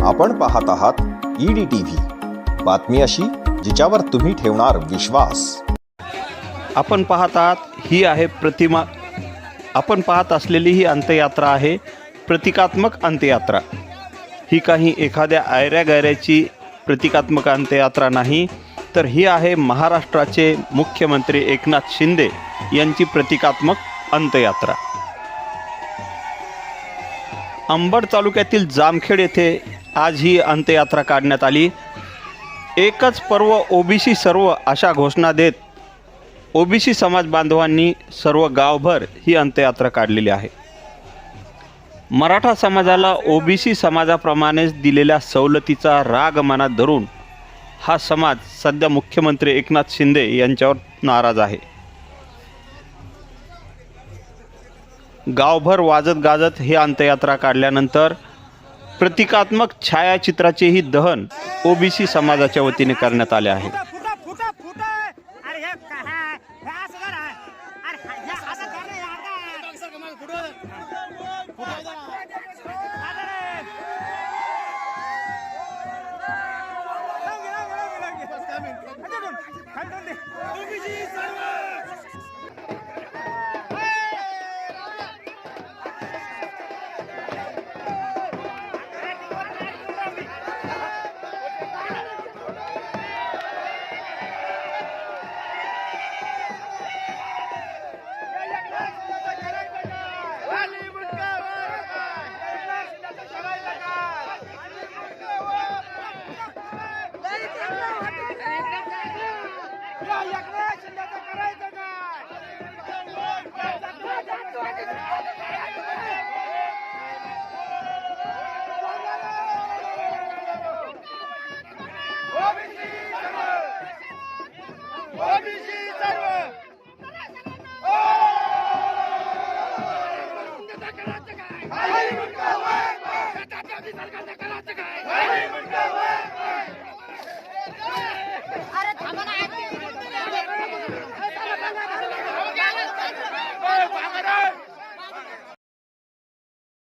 आपण पाहत आहात ईडी टीव्ही बातमी अशी जिच्यावर तुम्ही ठेवणार विश्वास. आपण पाहत आहात ही आहे प्रतिमा. आपण पाहत असलेली ही अंत्ययात्रा आहे प्रतिकात्मक अंत्ययात्रा. ही काही एखाद्या आयऱ्या गायऱ्याची प्रतिकात्मक अंत्ययात्रा नाही तर ही आहे महाराष्ट्राचे मुख्यमंत्री एकनाथ शिंदे यांची प्रतिकात्मक अंत्ययात्रा. अंबड तालुक्यातील जामखेड येथे आज ही अंत्ययात्रा काढण्यात आली. एकच पर्व ओबीसी सर्व अशा घोषणा देत ओबीसी समाज बांधवांनी सर्व गावभर ही अंत्ययात्रा काढलेली आहे. मराठा समाजाला ओबीसी समाजाप्रमाणेच दिलेल्या सवलतीचा राग मनात धरून हा समाज सध्या मुख्यमंत्री एकनाथ शिंदे यांच्यावर नाराज आहे. गावभर वाजत गाजत ही अंत्ययात्रा काढल्यानंतर प्रतिकात्मक छायाचित्राचेही दहन ओबीसी समाजाच्या वतीने करण्यात आले आहे. करायचं काय? सरकारने करायचं काय? अरे थांबा